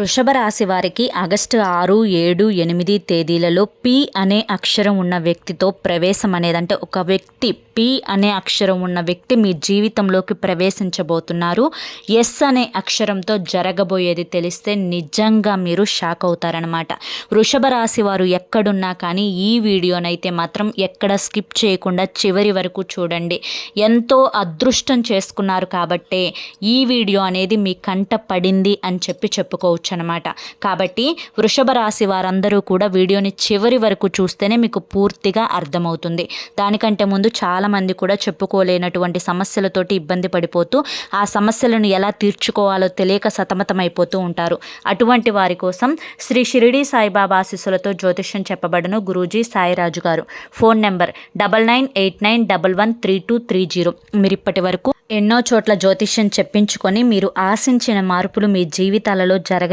వృషభ రాశి వారికి ఆగస్టు ఆరు ఏడు ఎనిమిది తేదీలలో పి అనే అక్షరం ఉన్న వ్యక్తితో ప్రవేశం అనేది అంటే ఒక వ్యక్తి పి అనే అక్షరం ఉన్న వ్యక్తి మీ జీవితంలోకి ప్రవేశించబోతున్నారు. ఎస్ అనే అక్షరంతో జరగబోయేది తెలిస్తే నిజంగా మీరు షాక్ అవుతారనమాట వృషభ రాశి వారు ఎక్కడున్నా కానీ ఈ వీడియోనైతే మాత్రం ఎక్కడ స్కిప్ చేయకుండా చివరి వరకు చూడండి. ఎంతో అదృష్టం చేసుకున్నారు కాబట్టే ఈ వీడియో అనేది మీ కంట పడింది అని చెప్పి చెప్పుకోవచ్చు. అనమాట. కాబట్టి వృషభ రాశి వారందరూ కూడా వీడియోని చివరి వరకు చూస్తేనే మీకు పూర్తిగా అర్థమవుతుంది. దానికంటే ముందు చాలామంది కూడా చెప్పుకోలేనటువంటి సమస్యలతోటి ఇబ్బంది పడిపోతూ ఆ సమస్యలను ఎలా తీర్చుకోవాలో తెలియక సతమతమైపోతూ ఉంటారు. అటువంటి వారి కోసం శ్రీ షిరిడి సాయిబాబా ఆశీస్సులతో జ్యోతిష్యం చెప్పబడను గురూజీ సాయిరాజు గారు. Phone number double nine eight nine double one three two three zero. మీరు ఇప్పటి వరకు ఎన్నో చోట్ల జ్యోతిష్యం చెప్పించుకొని మీరు ఆశించిన మార్పులు మీ జీవితాలలో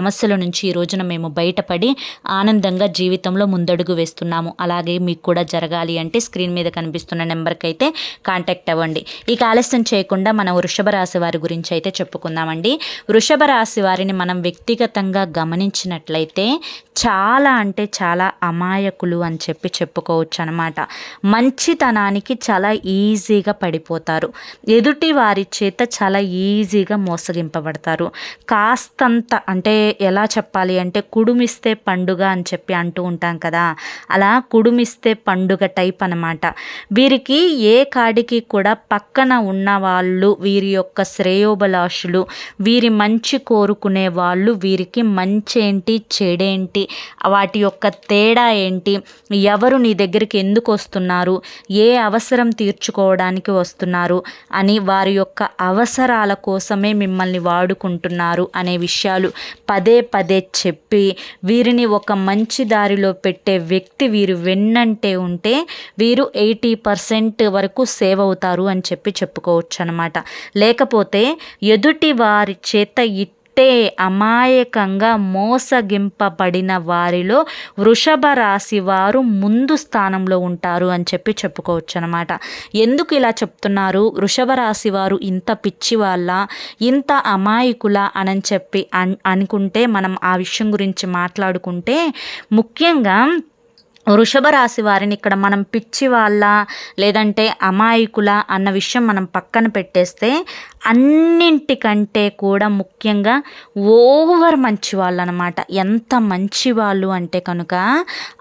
సమస్యల నుంచి ఈ రోజున మేము బయటపడి ఆనందంగా జీవితంలో ముందడుగు వేస్తున్నాము. అలాగే మీకు కూడా జరగాలి అంటే స్క్రీన్ మీద కనిపిస్తున్న నెంబర్కి అయితే కాంటాక్ట్ అవ్వండి. ఇక ఆలస్యం చేయకుండా మనం వృషభ రాశి వారి గురించి అయితే చెప్పుకుందామండి. వృషభ రాశి వారిని మనం వ్యక్తిగతంగా గమనించినట్లయితే చాలా అంటే చాలా అమాయకులు అని చెప్పి చెప్పుకోవచ్చు అనమాట మంచితనానికి చాలా ఈజీగా పడిపోతారు. ఎదుటి వారి చేత చాలా ఈజీగా మోసగింపబడతారు. కాస్తంత అంటే ఎలా చెప్పాలి అంటే కుడుమిస్తే పండుగ అని చెప్పి అంటూ ఉంటాం కదా. అలా కుడుమిస్తే పండుగ టైప్ అనమాట వీరికి ఏ కాడికి కూడా పక్కన ఉన్న వాళ్ళు వీరి యొక్క శ్రేయోభిలాషులు వీరి మంచి కోరుకునే వాళ్ళు వీరికి మంచేంటి చెడేంటి వాటి యొక్క తేడా ఏంటి ఎవరు నీ దగ్గరికి ఎందుకు వస్తున్నారు ఏ అవసరం తీర్చుకోవడానికి వస్తున్నారు అని వారి యొక్క అవసరాల కోసమే మిమ్మల్ని వాడుకుంటున్నారు అనే విషయాలు పదే పదే చెప్పి వీరిని ఒక మంచి దారిలో పెట్టే వ్యక్తి వీరు వెన్నంటే ఉంటే వీరు ఎయిటీ పర్సెంట్ వరకు సేవ్ అవుతారు అని చెప్పి చెప్పుకోవచ్చు అనమాట లేకపోతే ఎదుటి వారి చేత అంటే అమాయకంగా మోసగింపబడిన వారిలో వృషభ రాశి వారు ముందు స్థానంలో ఉంటారు అని చెప్పి చెప్పుకోవచ్చు అనమాట ఎందుకు ఇలా చెప్తున్నారు? వృషభ రాశి వారు ఇంత పిచ్చి వాళ్ళ ఇంత అమాయకుల? అని చెప్పి అన్ అనుకుంటే మనం ఆ విషయం గురించి మాట్లాడుకుంటే ముఖ్యంగా వృషభ రాశి వారిని ఇక్కడ మనం పిచ్చి వాళ్ళ లేదంటే అమాయకుల అన్న విషయం మనం పక్కన పెట్టేస్తే అన్నింటికంటే కూడా ముఖ్యంగా ఓవర్ మంచి వాళ్ళు అనమాట ఎంత మంచి వాళ్ళు అంటే కనుక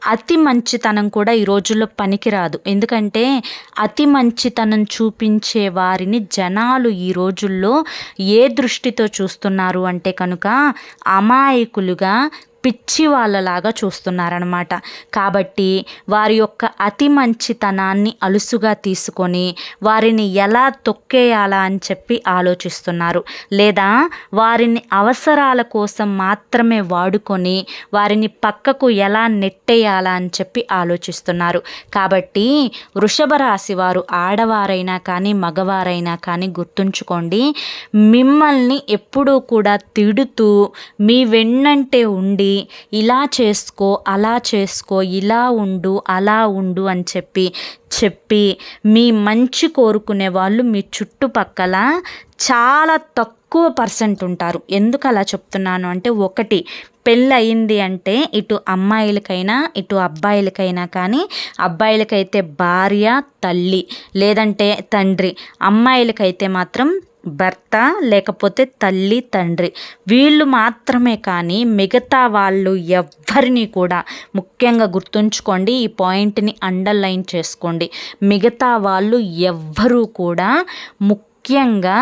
అతి మంచితనం కూడా ఈ రోజుల్లో పనికిరాదు. ఎందుకంటే అతి మంచితనం చూపించే వారిని జనాలు ఈ రోజుల్లో ఏ దృష్టితో చూస్తున్నారు అంటే కనుక అమాయకులుగా పిచ్చి వాళ్ళలాగా చూస్తున్నారనమాట కాబట్టి వారి యొక్క అతి మంచితనాన్ని అలుసుగా తీసుకొని వారిని ఎలా తొక్కేయాలా అని చెప్పి ఆలోచిస్తున్నారు. లేదా వారిని అవసరాల కోసం మాత్రమే వాడుకొని వారిని పక్కకు ఎలా నెట్టేయాలా అని చెప్పి ఆలోచిస్తున్నారు. కాబట్టి వృషభ రాశి వారు ఆడవారైనా కానీ మగవారైనా కానీ గుర్తుంచుకోండి మిమ్మల్ని ఎప్పుడూ కూడా తిడుతూ మీ వెన్నంటే ఉండి ఇలా చేసుకో అలా చేసుకో ఇలా ఉండు అలా ఉండు అని చెప్పి చెప్పి మీ మంచి కోరుకునే వాళ్ళు మీ చుట్టుపక్కల చాలా తక్కువ పర్సెంట్ ఉంటారు. ఎందుకు అలా చెప్తున్నాను అంటే ఒకటి పెళ్ళయింది అంటే ఇటు అమ్మాయిలకైనా ఇటు అబ్బాయిలకైనా కానీ అబ్బాయిలకైతే భార్య తల్లి లేదంటే తండ్రి అమ్మాయిలకైతే మాత్రం భర్త లేకపోతే తల్లి తండ్రి. వీళ్ళు మాత్రమే కానీ మిగతా వాళ్ళు ఎవ్వరిని కూడా ముఖ్యంగా గుర్తుంచుకోండి ఈ పాయింట్ని అండర్లైన్ చేసుకోండి. మిగతా వాళ్ళు ఎవ్వరూ కూడా ముఖ్యంగా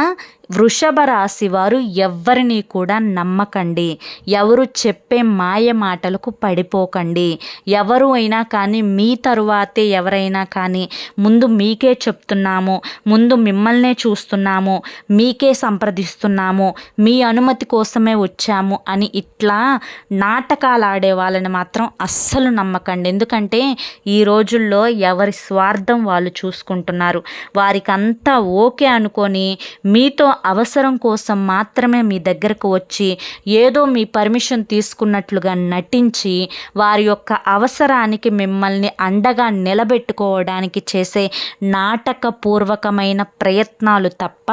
వృషభ రాశి వారు ఎవ్వరిని కూడా నమ్మకండి. ఎవరు చెప్పే మాయ మాటలకు పడిపోకండి. ఎవరు అయినా కానీ మీ తరువాతే ఎవరైనా కానీ ముందు మీకే చెప్తున్నాము ముందు మిమ్మల్నే చూస్తున్నాము మీకే సంప్రదిస్తున్నాము మీ అనుమతి కోసమే వచ్చాము అని ఇట్లా నాటకాలు ఆడే వాళ్ళని మాత్రం అస్సలు నమ్మకండి. ఎందుకంటే ఈ రోజుల్లో ఎవరి స్వార్థం వాళ్ళు చూసుకుంటున్నారు. వారికి అంతా ఓకే అనుకొని మీతో అవసరం కోసం మాత్రమే మీ దగ్గరకు వచ్చి ఏదో మీ పర్మిషన్ తీసుకున్నట్లుగా నటించి వారి యొక్క అవసరానికి మిమ్మల్ని అండగా నిలబెట్టుకోవడానికి చేసే నాటకపూర్వకమైన ప్రయత్నాలు తప్ప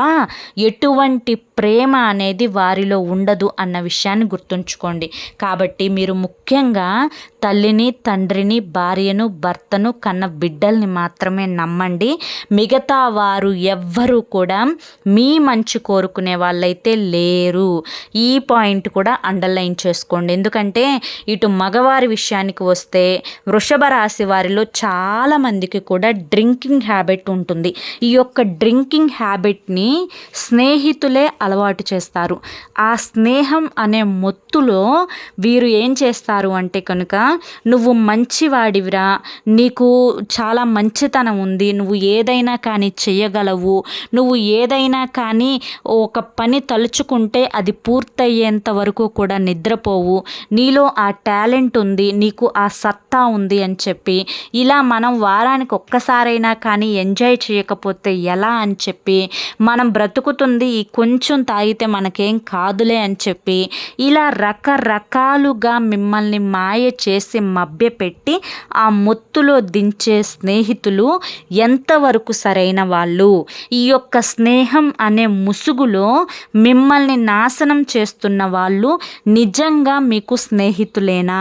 ఎటువంటి ప్రేమ అనేది వారిలో ఉండదు అన్న విషయాన్ని గుర్తుంచుకోండి. కాబట్టి మీరు ముఖ్యంగా తల్లిని తండ్రిని భార్యను భర్తను కన్న బిడ్డల్ని మాత్రమే నమ్మండి. మిగతా వారు ఎవ్వరూ కూడా మీ మంచి కోరుకునే వాళ్ళైతే లేరు. ఈ పాయింట్ కూడా అండర్లైన్ చేసుకోండి. ఎందుకంటే ఇటు మగవారి విషయానికి వస్తే వృషభ రాశి వారిలో చాలామందికి కూడా డ్రింకింగ్ హ్యాబిట్ ఉంటుంది. ఈ యొక్క డ్రింకింగ్ హ్యాబిట్ని స్నేహితులే అలవాటు చేస్తారు. ఆ స్నేహం అనే మొత్తులో వీరు ఏం చేస్తారు అంటే కనుక నువ్వు మంచివాడివిరా నీకు చాలా మంచితనం ఉంది నువ్వు ఏదైనా కానీ చేయగలవు నువ్వు ఏదైనా కానీ ఒక పని తలుచుకుంటే అది పూర్తయ్యేంత వరకు కూడా నిద్రపోవు. నీలో ఆ టాలెంట్ ఉంది నీకు ఆ సత్తా ఉంది అని చెప్పి ఇలా మనం వారానికి ఒక్కసారైనా కానీ ఎంజాయ్ చేయకపోతే ఎలా అని చెప్పి మనం బ్రతుకుతుంది ఈ కొంచెం తాగితే మనకేం కాదులే అని చెప్పి ఇలా రకరకాలుగా మిమ్మల్ని మాయ చేసి మభ్యపెట్టి ఆ మొత్తులో దించే స్నేహితులు ఎంతవరకు సరైన వాళ్ళు? ఈ యొక్క స్నేహం అనే ము ముసుగులో మిమ్మల్ని నాశనం చేస్తున్న వాళ్ళు నిజంగా మీకు స్నేహితులేనా?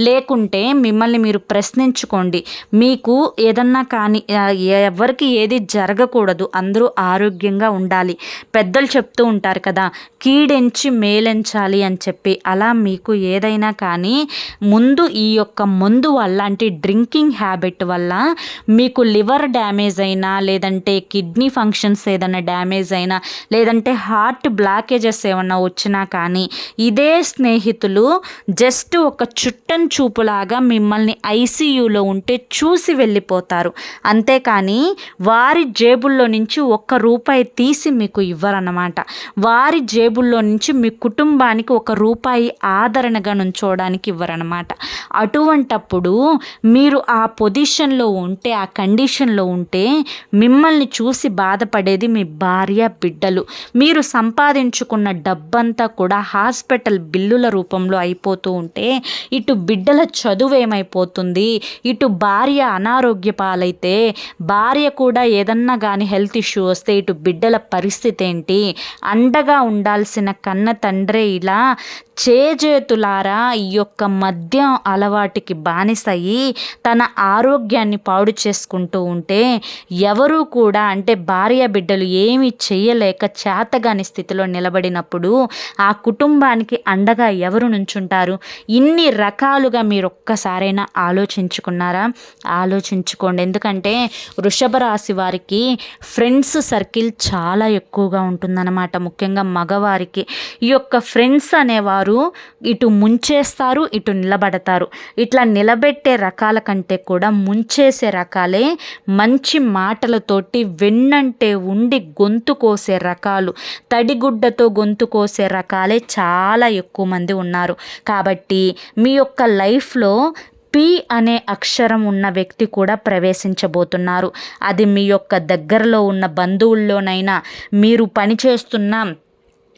లేకుంటే మిమ్మల్ని మీరు ప్రశ్నించుకోండి. మీకు ఏదన్నా కానీ ఎవరికి ఏది జరగకూడదు. అందరూ ఆరోగ్యంగా ఉండాలి. పెద్దలు చెప్తూ ఉంటారు కదా కీడెంచి మేలెంచాలి అని చెప్పి. అలా మీకు ఏదైనా కానీ ముందు ఈ యొక్క మందు వల్ల అంటే డ్రింకింగ్ హ్యాబిట్ వల్ల మీకు లివర్ డ్యామేజ్ అయినా లేదంటే కిడ్నీ ఫంక్షన్స్ ఏదైనా డ్యామేజ్ అయినా లేదంటే హార్ట్ బ్లాకేజెస్ ఏమన్నా వచ్చినా కానీ ఇదే స్నేహితులు జస్ట్ ఒక చుట్టన్ చూపులాగా మిమ్మల్ని ఐసీయూలో ఉంటే చూసి వెళ్ళిపోతారు. అంతేకాని వారి జేబుల్లో నుంచి ఒక్క రూపాయి తీసి మీకు ఇవ్వరన్నమాట. వారి జేబుల్లో నుంచి మీ కుటుంబానికి ఒక రూపాయి ఆదరణగా నుంచోవడానికి ఇవ్వరన్నమాట. అటువంటప్పుడు మీరు ఆ పొజిషన్లో ఉంటే ఆ కండిషన్లో ఉంటే మిమ్మల్ని చూసి బాధపడేది మీ భార్య బిడ్డలు మీరు సంపాదించుకున్న డబ్బంతా కూడా హాస్పిటల్ బిల్లుల రూపంలో అయిపోతూ ఉంటే ఇటు బిడ్డల చదువు ఏమైపోతుంది ఇటు భార్య అనారోగ్య పాలైతే భార్య కూడా ఏదన్నా కానీ హెల్త్ ఇష్యూ వస్తే ఇటు బిడ్డల పరిస్థితి ఏంటి? అండగా ఉండాల్సిన కన్న తండ్రే ఇలా చేజేతులారా ఈ యొక్క మద్యం అలవాటుకి బానిసయి తన ఆరోగ్యాన్ని పాడు చేసుకుంటూ ఉంటే ఎవరూ కూడా అంటే భార్య బిడ్డలు ఏమి చేయలేక చేతగాని స్థితిలో నిలబడినప్పుడు ఆ కుటుంబానికి అండగా ఎవరు నుంచుంటారు? ఇన్ని రకాలుగా మీరు ఒక్కసారైనా ఆలోచించుకున్నారా? ఆలోచించుకోండి. ఎందుకంటే వృషభ రాశి వారికి ఫ్రెండ్స్ సర్కిల్ చాలా ఎక్కువగా ఉంటుందన్నమాట. ముఖ్యంగా మగవారికి. ఈ యొక్క ఫ్రెండ్స్ అనేవారు ఇటు ముంచేస్తారు ఇటు నిలబడతారు. ఇట్లా నిలబెట్టే రకాల కంటే కూడా ముంచేసే రకాలే మంచి మాటలతోటి వెన్నంటే ఉండి గొంతు కోసే రకాలు తడిగుడ్డతో గొంతు కోసే రకాలే చాలా ఎక్కువ మంది ఉన్నారు. కాబట్టి మీ యొక్క లైఫ్లో పి అనే అక్షరం ఉన్న వ్యక్తి కూడా ప్రవేశించబోతున్నారు. అది మీ యొక్క దగ్గరలో ఉన్న బంధువుల్లోనైనా మీరు పనిచేస్తున్న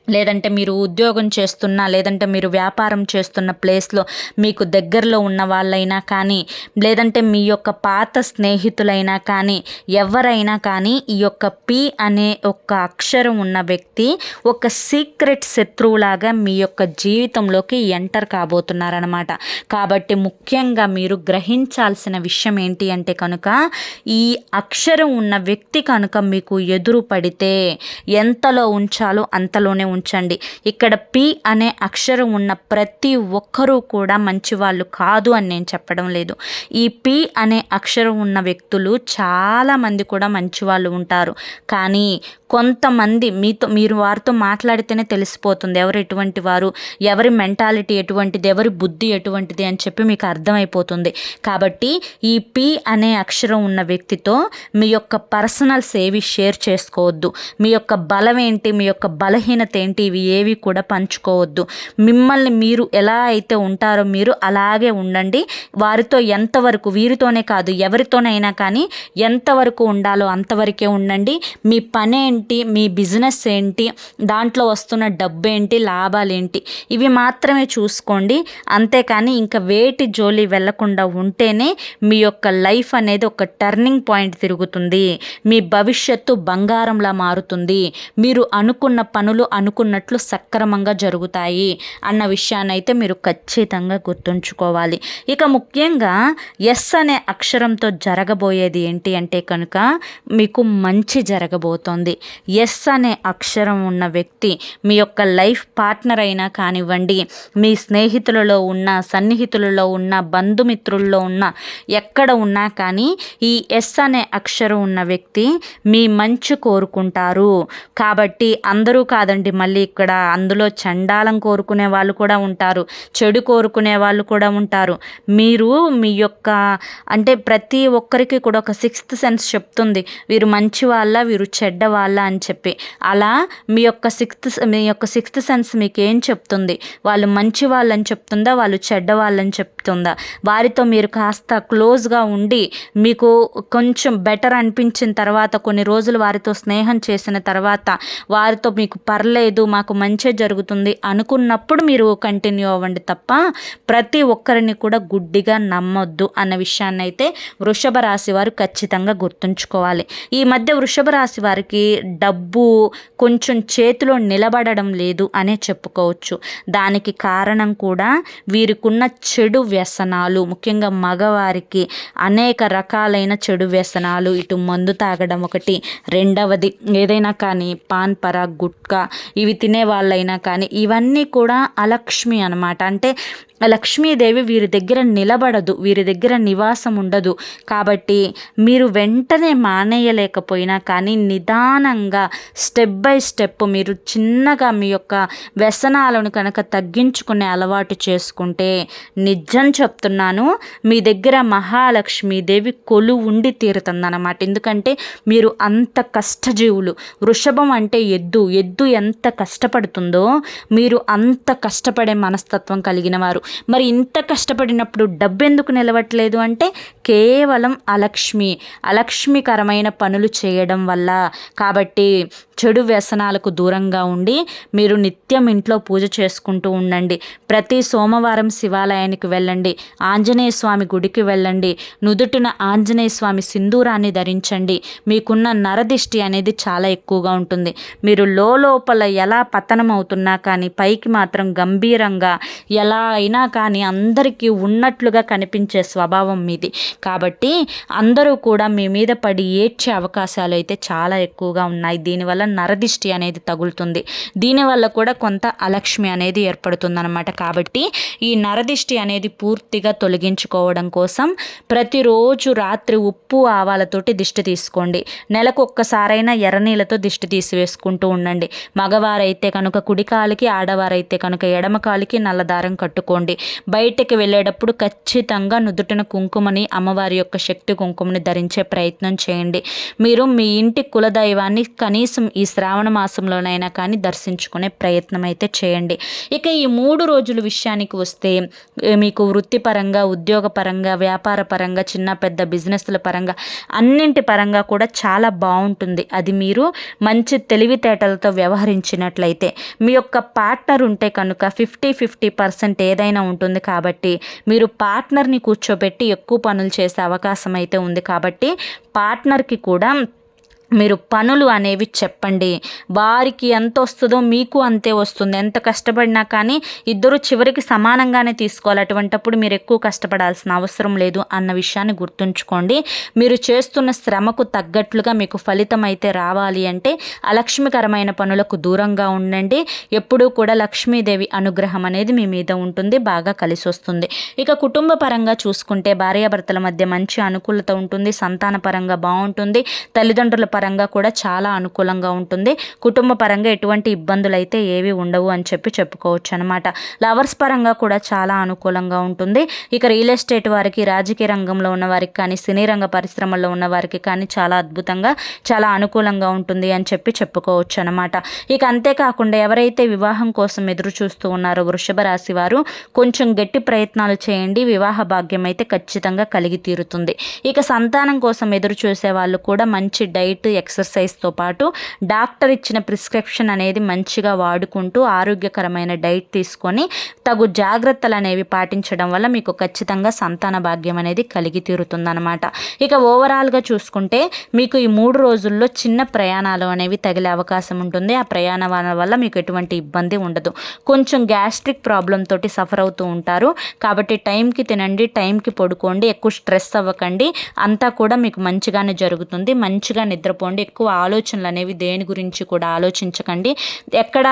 లేదంటే మీరు ఉద్యోగం చేస్తున్న లేదంటే మీరు వ్యాపారం చేస్తున్న ప్లేస్లో మీకు దగ్గరలో ఉన్న వాళ్ళైనా కానీ లేదంటే మీ యొక్క పాత స్నేహితులైనా కానీ ఎవరైనా కానీ ఈ యొక్క పి అనే ఒక అక్షరం ఉన్న వ్యక్తి ఒక సీక్రెట్ శత్రువులాగా మీ యొక్క జీవితంలోకి ఎంటర్ కాబోతున్నారనమాట కాబట్టి ముఖ్యంగా మీరు గ్రహించాల్సిన విషయం ఏంటి అంటే కనుక ఈ అక్షరం ఉన్న వ్యక్తి కనుక మీకు ఎదురు పడితే ఎంతలో ఉంచాలో అంతలోనే ఉంచండి. ఇక్కడ పి అనే అక్షరం ఉన్న ప్రతి ఒక్కరూ కూడా మంచివాళ్ళు కాదు అని నేను చెప్పడం లేదు. ఈ పి అనే అక్షరం ఉన్న వ్యక్తులు చాలామంది కూడా మంచివాళ్ళు ఉంటారు. కానీ కొంతమంది మీతో మీరు వారితో మాట్లాడితేనే తెలిసిపోతుంది. ఎవరు ఎటువంటి వారు? ఎవరి మెంటాలిటీ ఎటువంటిది? ఎవరి బుద్ధి ఎటువంటిది? అని చెప్పి మీకు అర్థమైపోతుంది. కాబట్టి ఈ పి అనే అక్షరం ఉన్న వ్యక్తితో మీ యొక్క పర్సనల్స్ ఏవి షేర్ చేసుకోవద్దు. మీ యొక్క బలం ఏంటి? మీ యొక్క బలహీనత ఏంటి? ఇవి ఏవి కూడా పంచుకోవద్దు. మిమ్మల్ని మీరు ఎలా అయితే ఉంటారో మీరు అలాగే ఉండండి. వారితో ఎంతవరకు వీరితోనే కాదు ఎవరితోనైనా కానీ ఎంతవరకు ఉండాలో అంతవరకే ఉండండి. మీ పని ఏంటి? మీ బిజినెస్ ఏంటి? దాంట్లో వస్తున్న డబ్బు ఏంటి? లాభాలు ఏంటి? ఇవి మాత్రమే చూసుకోండి. అంతేకాని ఇంకా వేటి జోలి వెళ్ళకుండా ఉంటేనే మీ యొక్క లైఫ్ అనేది ఒక టర్నింగ్ పాయింట్ తిరుగుతుంది. మీ భవిష్యత్తు బంగారంలా మారుతుంది. మీరు అనుకున్న పనులు అనుకున్నట్లు సక్రమంగా జరుగుతాయి అన్న విషయాన్ని అయితే మీరు ఖచ్చితంగా గుర్తుంచుకోవాలి. ఇక ముఖ్యంగా ఎస్ అనే అక్షరంతో జరగబోయేది ఏంటి అంటే కనుక మీకు మంచి జరగబోతోంది. ఎస్ అనే అక్షరం ఉన్న వ్యక్తి మీ యొక్క లైఫ్ పార్ట్నర్ అయినా కానివ్వండి మీ స్నేహితులలో ఉన్న సన్నిహితులలో ఉన్న బంధుమిత్రుల్లో ఉన్న ఎక్కడ ఉన్నా కానీ ఈ ఎస్ అనే అక్షరం ఉన్న వ్యక్తి మీ మంచు కోరుకుంటారు. కాబట్టి అందరూ కాదండి మళ్ళీ ఇక్కడ అందులో చండాలం కోరుకునే వాళ్ళు కూడా ఉంటారు చెడు కోరుకునే వాళ్ళు కూడా ఉంటారు. మీరు మీ యొక్క అంటే ప్రతి ఒక్కరికి కూడా ఒక సిక్స్త్ సెన్స్ చెప్తుంది. వీరు మంచి వాళ్ళ వీరు చెడ్డ వాళ్ళ అని చెప్పి. అలా మీ యొక్క సిక్స్త్ మీ యొక్క సిక్స్త్ సెన్స్ మీకు ఏం చెప్తుంది? వాళ్ళు మంచి వాళ్ళని చెప్తుందా? వాళ్ళు చెడ్డ వాళ్ళని చెప్తుందా? వారితో మీరు కాస్త క్లోజ్గా ఉండి మీకు కొంచెం బెటర్ అనిపించిన తర్వాత కొన్ని రోజులు వారితో స్నేహం చేసిన తర్వాత వారితో మీకు పర్లేదు మాకు మంచి జరుగుతుంది అనుకున్నప్పుడు మీరు కంటిన్యూ అవ్వండి తప్ప ప్రతి ఒక్కరిని కూడా గుడ్డిగా నమ్మొద్దు అన్న విషయాన్ని అయితే వృషభ రాశి వారు ఖచ్చితంగా గుర్తుంచుకోవాలి. ఈ మధ్య వృషభ రాశి వారికి డబ్బు కొంచెం చేతిలో నిలబడడం లేదు అనే చెప్పుకోవచ్చు. దానికి కారణం కూడా వీరికున్న చెడు వ్యసనాలు ముఖ్యంగా మగవారికి అనేక రకాలైన చెడు వ్యసనాలు. ఇటు మందు తాగడం ఒకటి రెండవది ఏదైనా కానీ పాన్ పరా గుట్కా ఇవి తినే వాళ్ళైనా కానీ ఇవన్నీ కూడా అలక్ష్మి అనమాట అంటే లక్ష్మీదేవి వీరి దగ్గర నిలబడదు వీరి దగ్గర నివాసం ఉండదు. కాబట్టి మీరు వెంటనే మానేయలేకపోయినా కానీ నిదానంగా స్టెప్ బై స్టెప్ మీరు చిన్నగా మీ యొక్క వ్యసనాలను కనుక తగ్గించుకునే అలవాటు చేసుకుంటే నిజం చెప్తున్నాను మీ దగ్గర మహాలక్ష్మీదేవి కొలు ఉండి తీరుతుందన్నమాట. ఎందుకంటే మీరు అంత కష్టజీవులు వృషభం అంటే ఎద్దు ఎద్దు ఎంత కష్టపడుతుందో మీరు అంత కష్టపడే మనస్తత్వం కలిగిన వారు. మరి ఇంత కష్టపడినప్పుడు డబ్బు ఎందుకు నిలవట్లేదు అంటే కేవలం అలక్ష్మి అలక్ష్మికరమైన పనులు చేయడం వల్ల. కాబట్టి చెడు వ్యసనాలకు దూరంగా ఉండి మీరు నిత్యం ఇంట్లో పూజ చేసుకుంటూ ఉండండి. ప్రతి సోమవారం శివాలయానికి వెళ్ళండి. ఆంజనేయ స్వామి గుడికి వెళ్ళండి. నుదుటిన ఆంజనేయ స్వామి సింధూరాన్ని ధరించండి. మీకున్న నరదిష్టి అనేది చాలా ఎక్కువగా ఉంటుంది. మీరు లోపల ఎలా పతనం అవుతున్నా కానీ పైకి మాత్రం గంభీరంగా ఎలా అయినా కానీ అందరికీ ఉన్నట్లుగా కనిపించే స్వభావం మీది. కాబట్టి అందరూ కూడా మీ మీద పడి ఏడ్చే అవకాశాలు అయితే చాలా ఎక్కువగా ఉన్నాయి. దీనివల్ల నరదిష్టి అనేది తగులుతుంది. దీనివల్ల కూడా కొంత అలక్ష్మి అనేది ఏర్పడుతుందన్నమాట. కాబట్టి ఈ నరదిష్టి అనేది పూర్తిగా తొలగించుకోవడం కోసం ప్రతిరోజు రాత్రి ఉప్పు ఆవాలతోటి దిష్టి తీసుకోండి. నెలకు ఒక్కసారైనా ఎర్రనీళ్ళతో దిష్టి తీసివేసుకుంటూ ఉండండి. మగవారైతే కనుక కుడికాలికి ఆడవారైతే కనుక ఎడమకాలికి నల్లదారం కట్టుకోండి. బయటికి వెళ్ళేటప్పుడు ఖచ్చితంగా నుదుటిన కుంకుమని అమ్మవారి యొక్క శక్తి కుంకుమని ధరించే ప్రయత్నం చేయండి. మీరు మీ ఇంటి కులదైవాన్ని కనీసం ఈ శ్రావణ మాసంలోనైనా కానీ దర్శించుకునే ప్రయత్నం అయితే చేయండి. ఇక ఈ మూడు రోజుల విషయానికి వస్తే మీకు వృత్తిపరంగా ఉద్యోగపరంగా వ్యాపార పరంగా చిన్న పెద్ద బిజినెస్ల పరంగా అన్నింటి పరంగా కూడా చాలా బాగుంటుంది. అది మీరు మంచి తెలివితేటలతో వ్యవహరించినట్లయితే మీ యొక్క పార్ట్నర్ ఉంటే కనుక ఫిఫ్టీ ఫిఫ్టీ పర్సెంట్ ఏదైనా ఉంటుంది కాబట్టి మీరు పార్ట్నర్ని కూర్చోబెట్టి ఎక్కువ పనులు చేసే అవకాశం అయితే ఉంది కాబట్టి పార్ట్నర్కి కూడా మీరు పనులు అనేవి చెప్పండి. వారికి ఎంత వస్తుందో మీకు అంతే వస్తుంది. ఎంత కష్టపడినా కానీ ఇద్దరు చివరికి సమానంగానే తీసుకోవాలి. అటువంటప్పుడు మీరు ఎక్కువ కష్టపడాల్సిన అవసరం లేదు అన్న విషయాన్ని గుర్తుంచుకోండి. మీరు చేస్తున్న శ్రమకు తగ్గట్లుగా మీకు ఫలితం అయితే రావాలి అంటే అలక్ష్మికరమైన పనులకు దూరంగా ఉండండి. ఎప్పుడూ కూడా లక్ష్మీదేవి అనుగ్రహం అనేది మీ మీద ఉంటుంది. బాగా కలిసి వస్తుంది. ఇక కుటుంబ పరంగా చూసుకుంటే భార్యాభర్తల మధ్య మంచి అనుకూలత ఉంటుంది. సంతాన పరంగా బాగుంటుంది. తల్లిదండ్రుల పరంగా కూడా చాలా అనుకూలంగా ఉంటుంది. కుటుంబ పరంగా ఎటువంటి ఇబ్బందులు అయితే ఏవి ఉండవు అని చెప్పి చెప్పుకోవచ్చు అనమాట లవర్స్ పరంగా కూడా చాలా అనుకూలంగా ఉంటుంది. ఇక రియల్ ఎస్టేట్ వారికి రాజకీయ రంగంలో ఉన్న వారికి కానీ సినీ రంగ పరిశ్రమల్లో ఉన్న వారికి కానీ చాలా అద్భుతంగా చాలా అనుకూలంగా ఉంటుంది అని చెప్పి చెప్పుకోవచ్చు అనమాట ఇక అంతేకాకుండా ఎవరైతే వివాహం కోసం ఎదురు చూస్తూ ఉన్నారో వృషభ రాశి వారు కొంచెం గట్టి ప్రయత్నాలు చేయండి. వివాహ భాగ్యం అయితే ఖచ్చితంగా కలిగి తీరుతుంది. ఇక సంతానం కోసం ఎదురు చూసే వాళ్ళు కూడా మంచి డైట్ ఎక్సర్సైజ్తో పాటు డాక్టర్ ఇచ్చిన ప్రిస్క్రిప్షన్ అనేది మంచిగా వాడుకుంటూ ఆరోగ్యకరమైన డైట్ తీసుకొని తగు జాగ్రత్తలు అనేవి పాటించడం వల్ల మీకు ఖచ్చితంగా సంతాన భాగ్యం అనేది కలిగి తీరుతుందనమాట ఇక ఓవరాల్గా చూసుకుంటే మీకు ఈ మూడు రోజుల్లో చిన్న ప్రయాణాలు అనేవి తగిలే అవకాశం ఉంటుంది. ఆ ప్రయాణం వల్ల మీకు ఎటువంటి ఇబ్బంది ఉండదు. కొంచెం గ్యాస్ట్రిక్ ప్రాబ్లం తోటి సఫర్ అవుతూ ఉంటారు. కాబట్టి టైంకి తినండి టైంకి పడుకోండి ఎక్కువ స్ట్రెస్ అవ్వకండి. అంతా కూడా మీకు మంచిగానే జరుగుతుంది. మంచిగా నిద్ర నిద్రపోండి ఎక్కువ ఆలోచనలు అనేవి దేని గురించి కూడా ఆలోచించకండి. ఎక్కడ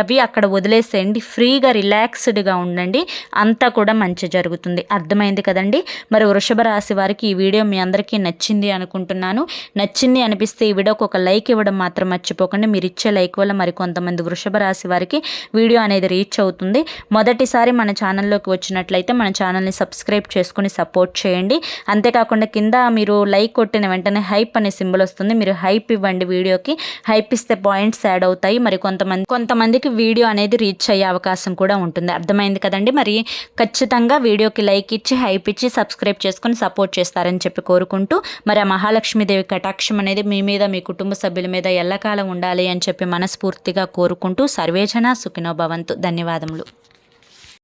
అవి అక్కడ వదిలేసేయండి. ఫ్రీగా రిలాక్స్డ్గా ఉండండి. అంతా కూడా మంచి జరుగుతుంది. అర్థమైంది కదండి? మరి వృషభ రాశి వారికి ఈ వీడియో మీ అందరికీ నచ్చింది అనుకుంటున్నాను. నచ్చింది అనిపిస్తే ఈ వీడియోకి ఒక లైక్ ఇవ్వడం మాత్రం మర్చిపోకండి. మీరు ఇచ్చే లైక్ వల్ల మరి కొంతమంది వృషభ రాశి వారికి వీడియో అనేది రీచ్ అవుతుంది. మొదటిసారి మన ఛానల్లోకి వచ్చినట్లయితే మన ఛానల్ని సబ్స్క్రైబ్ చేసుకుని సపోర్ట్ చేయండి. అంతేకాకుండా కింద మీరు లైక్ కొట్టిన వెంటనే హైప్ అనే సింబల్ వస్తుంది. మీరు హైప్ ఇవ్వండి వీడియోకి. హైప్ ఇస్తే పాయింట్స్ యాడ్ అవుతాయి. మరి కొంతమంది కొంతమందికి వీడియో అనేది రీచ్ అయ్యే అవకాశం కూడా ఉంటుంది. అర్థమైంది కదండి? మరి ఖచ్చితంగా వీడియోకి లైక్ ఇచ్చి హైప్ ఇచ్చి సబ్స్క్రైబ్ చేసుకుని సపోర్ట్ చేస్తారని చెప్పి కోరుకుంటూ మరి ఆ మహాలక్ష్మీదేవి కటాక్షం అనేది మీ మీద మీ కుటుంబ సభ్యుల మీద ఎల్లకాలం ఉండాలి అని చెప్పి మనస్ఫూర్తిగా కోరుకుంటూ సర్వేజన సుఖినో భవంతు. ధన్యవాదములు.